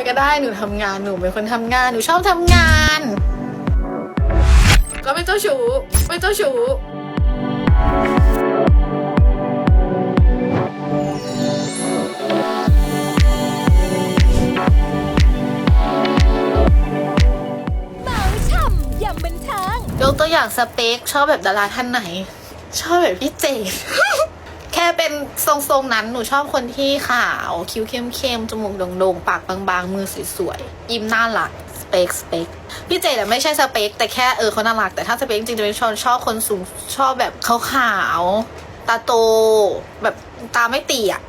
วยก็ได้หนูทำงานหนูเป็นคนทำงานหนูชอบทำงาน ก็ไม่เจ้าชู้ไม่เจ้าชู้เมาช่ำยำบันเทิงยกตัวอย่างสเปคชอบแบบดาราท่านไหน ชอบแบบพี่เจดแค่เป็นทรงๆนั้นหนูชอบคนที่ขาว คิ้วเข้มๆจมูกโด่งๆ ปากบางๆ มือสวยๆ ยิ้มน่ารักสเปคสเปคพี่เจดอไม่ใช่สเปคแต่แค่เออเขาน่ารักแต่ถ้าสเปคจริงๆจะเป็นชอบชอบคนสูงชอบแบบขาวๆตาโต แบบตาไม่ตีอะ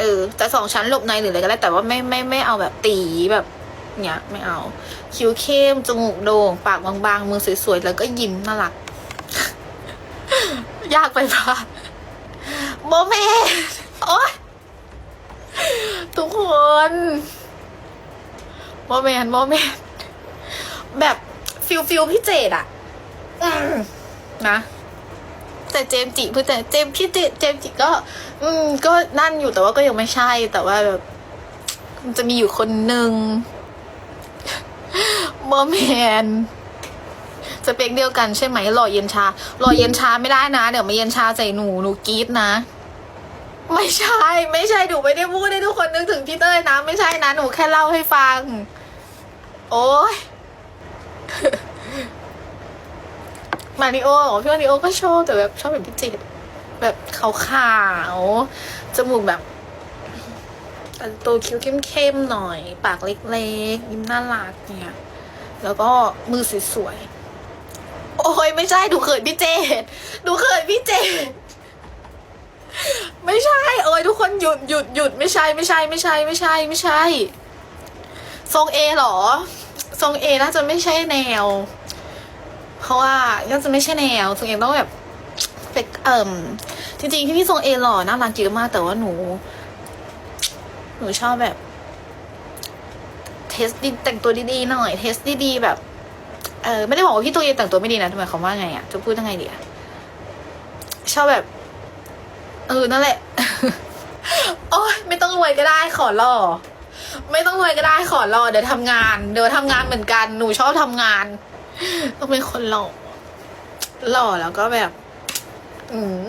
เออแต่สองชั้นหลบในหรืออะไรก็ได้แต่ว่าไม่ไม่ไม่เอาแบบตีแบบเนี้ยไม่เอา คิ้วเข้มจมูกโด่ง ปากบางๆ มือสวยๆ แล้วก็ยิ้มน่ารัก ยากไปปะ โมเมนต์โอ๊ยทุกคนโมเมนต์โมเมนต์แบบฟิลฟิลพี่เจดอะนะ แต่เจมจิเพื่อแต่เจมพี่เจเจมจิก็ อืม ก็นั่นอยู่แต่ว่าก็ยังไม่ใช่ แต่ว่าแบบมันจะมีอยู่คนหนึ่งโมเมนสเปคเดียวกันใช่ไหมรอเย็นชารอเย็นชาไม่ได้นะ เดี๋ยวมาเย็นชาใส่หนู หนูกรีดนะ ไม่ใช่ ไม่ใช่หนูไม่ได้พูดให้ทุกคนนึกถึงพี่เต้ยนะ ไม่ใช่นะหนูแค่เล่าให้ฟัง โอ้ยมาริโอพี่มาริโอก็ชอบแต่แบบชอบแบบพี่เจดแบบขาวๆจมูกแบบตัวคิ้วเข้มๆหน่อย ปากเล็กๆ ยิ้มน่ารักเนี่ย แล้วก็มือสวยๆโอ้ยไม่ใช่ดูเขินพี่เจดดูเขินพี่เจด ไม่ใช่ เอ้ยทุกคนหยุดหยุดหยุดไม่ใช่ไม่ใช่ไม่ใช่ไม่ใช่ไม่ใช่ ทรงเอเหรอ ทรงเอน่าจะไม่ใช่แนว เพราะว่าน่าจะไม่ใช่แนว ทรงเอต้องแบบเป็นเอ่มจริงๆที่พี่ทรงเอหล่อน่ารักเยอะมากแต่ว่าหนู หนูชอบแบบ เทสดีแต่งตัวดีๆหน่อย เทสดีๆแบบเออไม่ได้บอกว่าพี่ตัวเองแต่งตัวไม่ดีนะทำไมคำว่าไงอะจะพูดยังไงดีอะชอบแบบ เออ นั่นแหละ โอ้ยไม่ต้องรวยก็ได้ขอรอ ไม่ต้องรวยก็ได้ขอรอ เดี๋ยวทำงาน เดี๋ยวทำงานเหมือนกัน หนูชอบทำงาน ต้องเป็นคนหล่อ หล่อแล้วก็แบบ อืม